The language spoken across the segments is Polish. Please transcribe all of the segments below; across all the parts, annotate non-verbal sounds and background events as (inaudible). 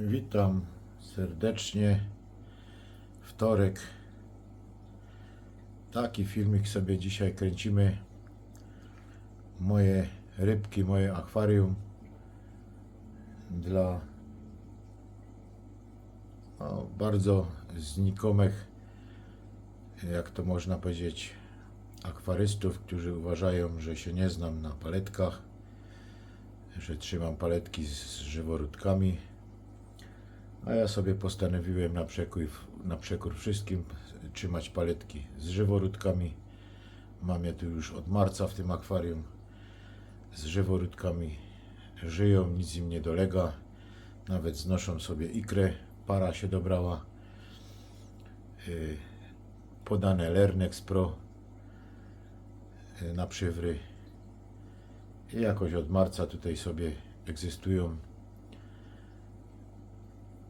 Witam serdecznie. Wtorek. Taki filmik sobie dzisiaj kręcimy. Moje rybki, moje akwarium dla no, bardzo znikomych, jak to można powiedzieć, akwarystów, którzy uważają, że się nie znam na paletkach, że trzymam paletki z, żyworódkami. A ja sobie postanowiłem na przekór, na przekór wszystkim trzymać paletki z żyworódkami. Mam je tu już od marca w tym akwarium. Z żyworódkami żyją, nic im nie dolega. Nawet znoszą sobie ikrę. Para się dobrała. Yy, Podane Lernex Pro yy, na przywry. I jakoś od marca tutaj sobie egzystują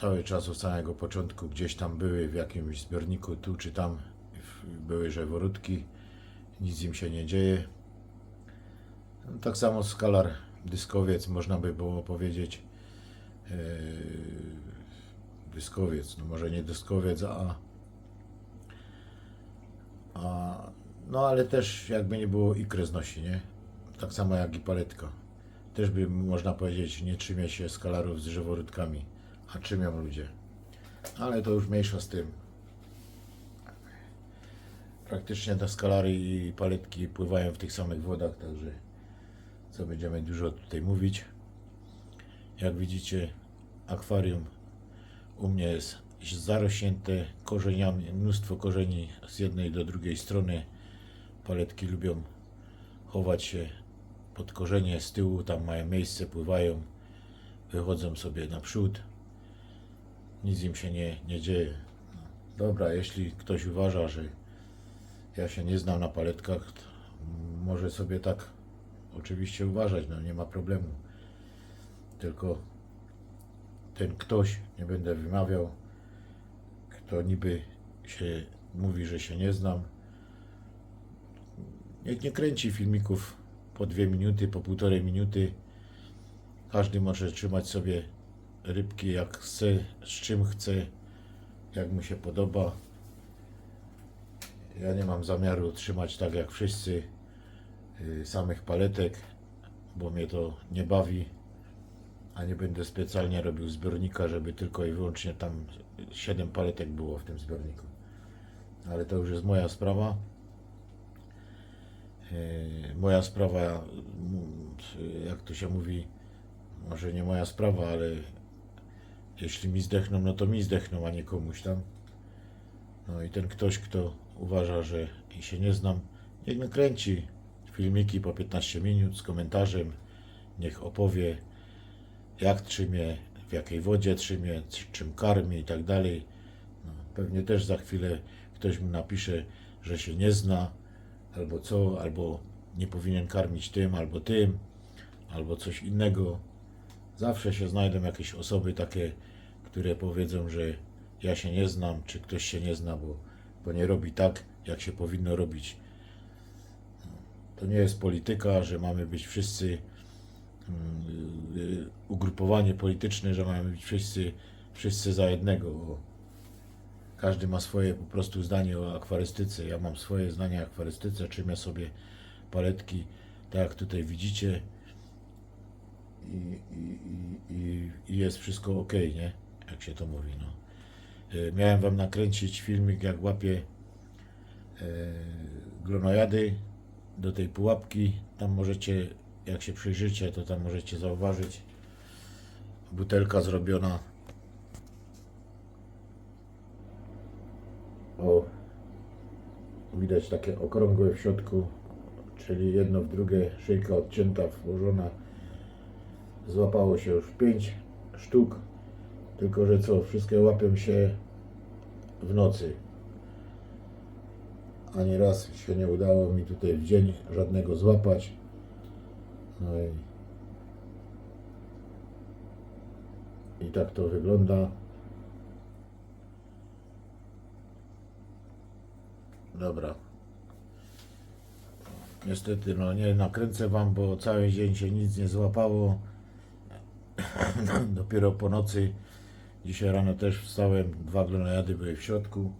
cały czas od samego początku gdzieś tam były w jakimś zbiorniku tu czy tam były żeworódki nic im się nie dzieje. No, tak samo skalar dyskowiec można by było powiedzieć yy, dyskowiec no może nie dyskowiec a a no ale też jakby nie było ikrę znosi nie? Tak samo jak i paletka też by można powiedzieć nie trzymie się skalarów z żyworódkami a trzymią ludzie. Ale to już mniejsza z tym. Praktycznie te skalary i paletki pływają w tych samych wodach, także co będziemy dużo tutaj mówić. Jak widzicie, akwarium u mnie jest zarośnięte korzeniami, mnóstwo korzeni z jednej do drugiej strony. Paletki lubią chować się pod korzenie z tyłu, tam mają miejsce, pływają, wychodzą sobie naprzód nic im się nie, nie dzieje. Dobra, jeśli ktoś uważa, że ja się nie znam na paletkach, może sobie tak oczywiście uważać, no nie ma problemu. Tylko ten ktoś, nie będę wymawiał, kto niby się mówi, że się nie znam, niech nie kręci filmików po dwie minuty, po półtorej minuty. Każdy może trzymać sobie rybki jak chce, z czym chce, jak mu się podoba. Ja nie mam zamiaru trzymać tak jak wszyscy y, samych paletek, bo mnie to nie bawi, a nie będę specjalnie robił zbiornika, żeby tylko i wyłącznie tam 7 paletek było w tym zbiorniku. Ale to już jest moja sprawa. Y, Moja sprawa, m, jak to się mówi, może nie moja sprawa, ale jeśli mi zdechną, no to mi zdechną, a nie komuś tam. No i ten ktoś, kto uważa, że się nie znam, niech mi kręci filmiki po 15 minut z komentarzem, niech opowie, jak trzymie, w jakiej wodzie trzymie, czym karmi i tak dalej. No, pewnie też za chwilę ktoś mu napisze, że się nie zna, albo co, albo nie powinien karmić tym, albo tym, albo coś innego. Zawsze się znajdą jakieś osoby takie, które powiedzą, że ja się nie znam, czy ktoś się nie zna, bo, bo nie robi tak, jak się powinno robić. To nie jest polityka, że mamy być wszyscy mm, ugrupowanie polityczne, że mamy być wszyscy, wszyscy za jednego. Każdy ma swoje po prostu zdanie o akwarystyce. Ja mam swoje zdanie o akwarystyce, trzymię sobie paletki, tak jak tutaj widzicie i, i, i, i jest wszystko ok, nie? Jak się to mówi, no. E, Miałem wam nakręcić filmik, jak łapię e, glonojady do tej pułapki. Tam możecie, jak się przyjrzycie, to tam możecie zauważyć butelka zrobiona. O, widać takie okrągłe w środku, czyli jedno w drugie, szyjka odcięta, włożona złapało się już 5 sztuk, tylko że co, wszystkie łapią się w nocy. Ani raz się nie udało mi tutaj w dzień żadnego złapać. No i, i tak to wygląda. Dobra. Niestety, no nie nakręcę Wam, bo cały dzień się nic nie złapało. (laughs) Dopiero po nocy Dzisiaj rano też wstałem, dwa glonojady były w środku.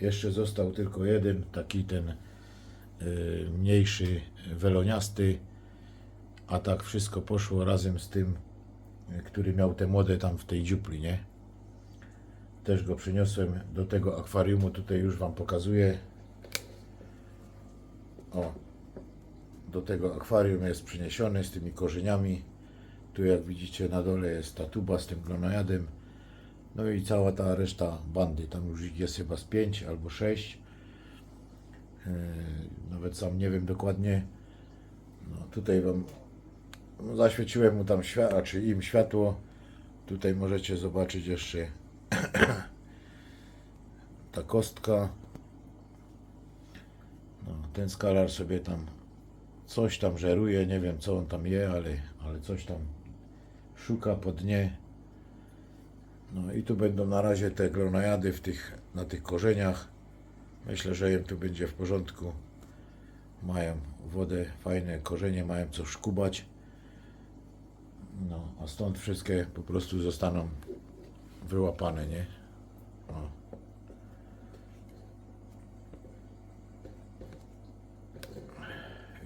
Jeszcze został tylko jeden, taki ten y, mniejszy, weloniasty. A tak wszystko poszło razem z tym, y, który miał te młode tam w tej dziupli, nie? Też go przyniosłem do tego akwariumu, tutaj już Wam pokazuję. O, do tego akwarium jest przyniesiony z tymi korzeniami. Tu jak widzicie na dole jest ta tuba z tym glonojadem. No i cała ta reszta bandy. Tam już jest chyba z 5 albo 6. Nawet sam nie wiem dokładnie. No, tutaj Wam no, zaświeciłem mu tam światło, czy im światło. Tutaj możecie zobaczyć jeszcze (clears throat) ta kostka. No, ten skalar sobie tam coś tam żeruje, nie wiem co on tam je, ale, ale coś tam szuka po dnie. No i tu będą na razie te glonojady w tych, na tych korzeniach. Myślę, że im tu będzie w porządku. Mają wodę, fajne korzenie, mają co szkubać. No, a stąd wszystkie po prostu zostaną wyłapane, nie? O.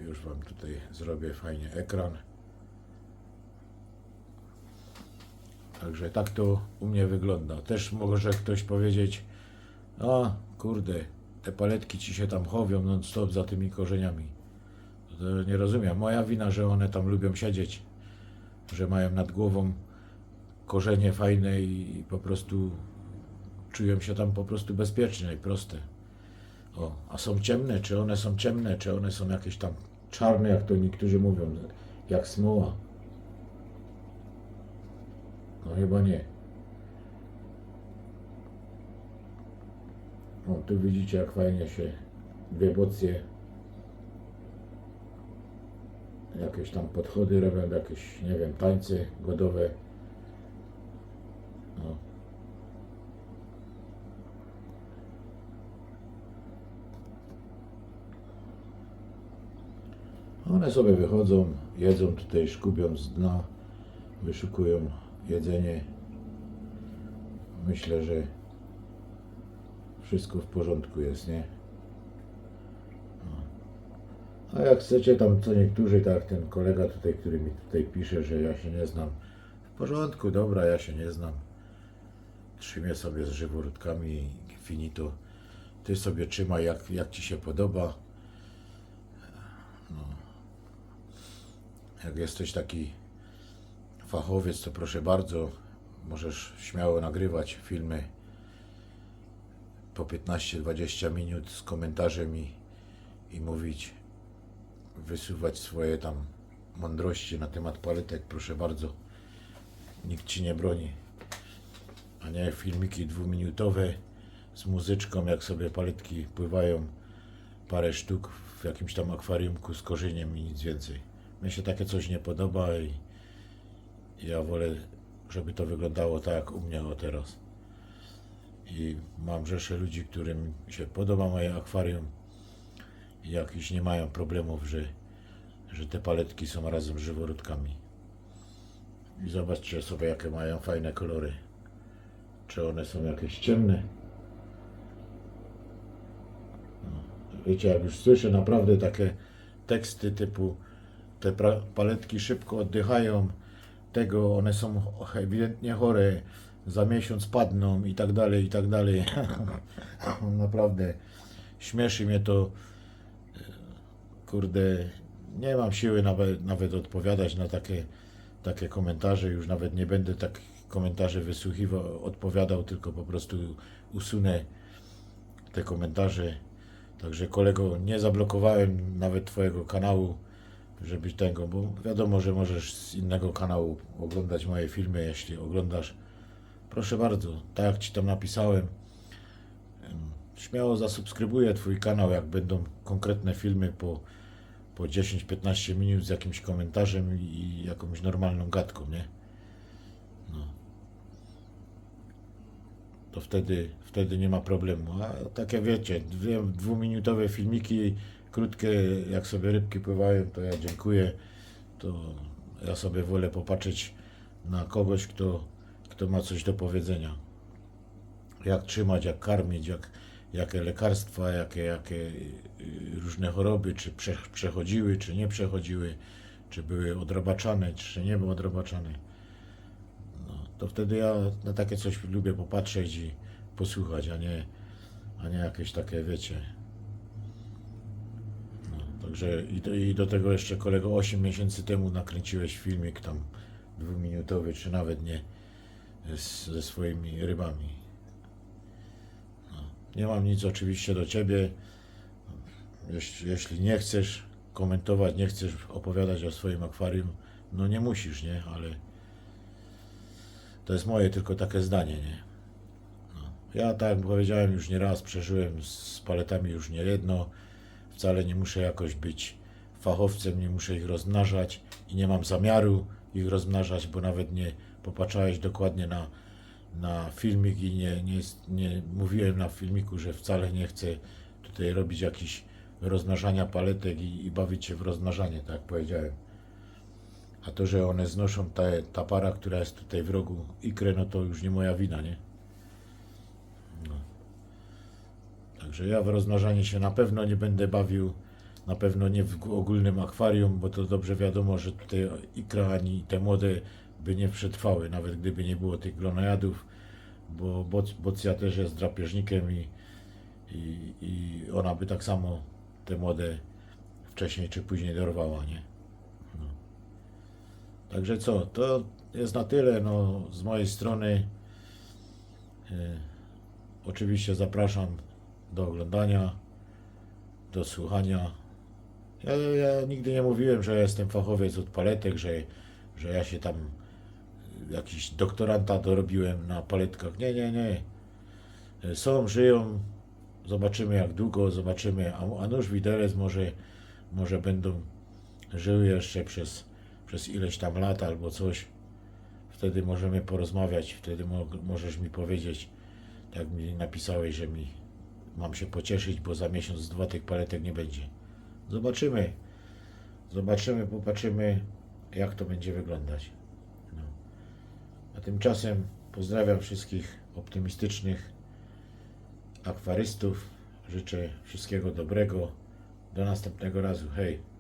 Już Wam tutaj zrobię fajnie ekran. Także tak to u mnie wygląda. Też może ktoś powiedzieć, a kurde, te paletki ci się tam chowią non stop za tymi korzeniami. To nie rozumiem. Moja wina, że one tam lubią siedzieć, że mają nad głową korzenie fajne i po prostu czują się tam po prostu bezpieczne i proste. O, a są ciemne, czy one są ciemne, czy one są jakieś tam czarne, jak to niektórzy mówią, jak smoła. No chyba nie. O, tu widzicie jak fajnie się dwie bocje jakieś tam podchody robią, jakieś, nie wiem, tańce godowe. No. One sobie wychodzą, jedzą tutaj, szkubią z dna, wyszukują jedzenie. Myślę, że wszystko w porządku jest, nie? No. A jak chcecie tam co niektórzy, tak ten kolega tutaj, który mi tutaj pisze, że ja się nie znam. W porządku, dobra, ja się nie znam. Trzymie sobie z żyworódkami finito. Ty sobie trzymaj jak, jak ci się podoba. No. Jak jesteś taki fachowiec, to proszę bardzo, możesz śmiało nagrywać filmy po 15-20 minut z komentarzem i, i mówić, wysuwać swoje tam mądrości na temat paletek, proszę bardzo. Nikt ci nie broni. A nie filmiki dwuminutowe z muzyczką, jak sobie paletki pływają, parę sztuk w jakimś tam akwariumku z korzeniem i nic więcej. Mnie się takie coś nie podoba i ja wolę, żeby to wyglądało tak jak u mnie o teraz. I mam rzeszę ludzi, którym się podoba moje akwarium i jakiś nie mają problemów, że, że te paletki są razem z żyworódkami. I zobaczcie sobie, jakie mają fajne kolory. Czy one są jakieś ciemne? No, wiecie, jak już słyszę naprawdę takie teksty typu te paletki szybko oddychają, tego one są ewidentnie chore, za miesiąc padną i tak dalej, i tak dalej. (laughs) Naprawdę śmieszy mnie to. Kurde, nie mam siły nawet, nawet odpowiadać na takie, takie komentarze. Już nawet nie będę tak komentarzy wysłuchiwał, odpowiadał, tylko po prostu usunę te komentarze. Także kolego, nie zablokowałem nawet Twojego kanału, żebyś tego, bo wiadomo, że możesz z innego kanału oglądać moje filmy, jeśli oglądasz. Proszę bardzo, tak jak Ci tam napisałem, em, śmiało zasubskrybuję Twój kanał, jak będą konkretne filmy po, po 10-15 minut z jakimś komentarzem i, i jakąś normalną gadką, nie? No. To wtedy, wtedy nie ma problemu. A takie wiecie, dwie, dwuminutowe filmiki, krótkie, jak sobie rybki pływają, to ja dziękuję. To ja sobie wolę popatrzeć na kogoś, kto, kto ma coś do powiedzenia. Jak trzymać, jak karmić, jak, jakie lekarstwa, jakie, jakie y, różne choroby, czy prze, przechodziły, czy nie przechodziły, czy były odrabaczane, czy nie były odrabaczane. No, to wtedy ja na takie coś lubię popatrzeć i posłuchać, a nie, a nie jakieś takie, wiecie. Także i do, i do tego jeszcze kolego 8 miesięcy temu nakręciłeś filmik tam dwuminutowy, czy nawet nie, z, ze swoimi rybami. No, nie mam nic oczywiście do ciebie. Jeśli, jeśli nie chcesz komentować, nie chcesz opowiadać o swoim akwarium, no nie musisz, nie? Ale to jest moje tylko takie zdanie, nie? No. Ja tak jak powiedziałem już nie raz, przeżyłem z paletami już nie jedno. Wcale nie muszę jakoś być fachowcem, nie muszę ich rozmnażać i nie mam zamiaru ich rozmnażać, bo nawet nie popatrzałeś dokładnie na, na filmik i nie, nie, nie mówiłem na filmiku, że wcale nie chcę tutaj robić jakichś rozmnażania paletek i, i bawić się w rozmnażanie, tak powiedziałem. A to, że one znoszą te, ta para, która jest tutaj w rogu ikrę, no to już nie moja wina, nie? No. Także ja w rozmnażanie się na pewno nie będę bawił, na pewno nie w ogólnym akwarium, bo to dobrze wiadomo, że tutaj ikra ani te młode by nie przetrwały, nawet gdyby nie było tych glonojadów, bo boc, bocja też jest drapieżnikiem i, i, i ona by tak samo te młode wcześniej czy później dorwała, nie? No. Także co, to jest na tyle, no, z mojej strony. E, oczywiście zapraszam do oglądania, do słuchania. Ja, ja nigdy nie mówiłem, że jestem fachowiec od paletek, że, że ja się tam jakiś doktoranta dorobiłem na paletkach. Nie, nie, nie. Są, żyją, zobaczymy jak długo, zobaczymy, a, a nóż widelec może, może będą żyły jeszcze przez, przez ileś tam lat albo coś. Wtedy możemy porozmawiać, wtedy mo, możesz mi powiedzieć, tak mi napisałeś, że mi mam się pocieszyć, bo za miesiąc, dwa tych paletek nie będzie. Zobaczymy. Zobaczymy, popatrzymy, jak to będzie wyglądać. No. A tymczasem pozdrawiam wszystkich optymistycznych akwarystów. Życzę wszystkiego dobrego. Do następnego razu. Hej.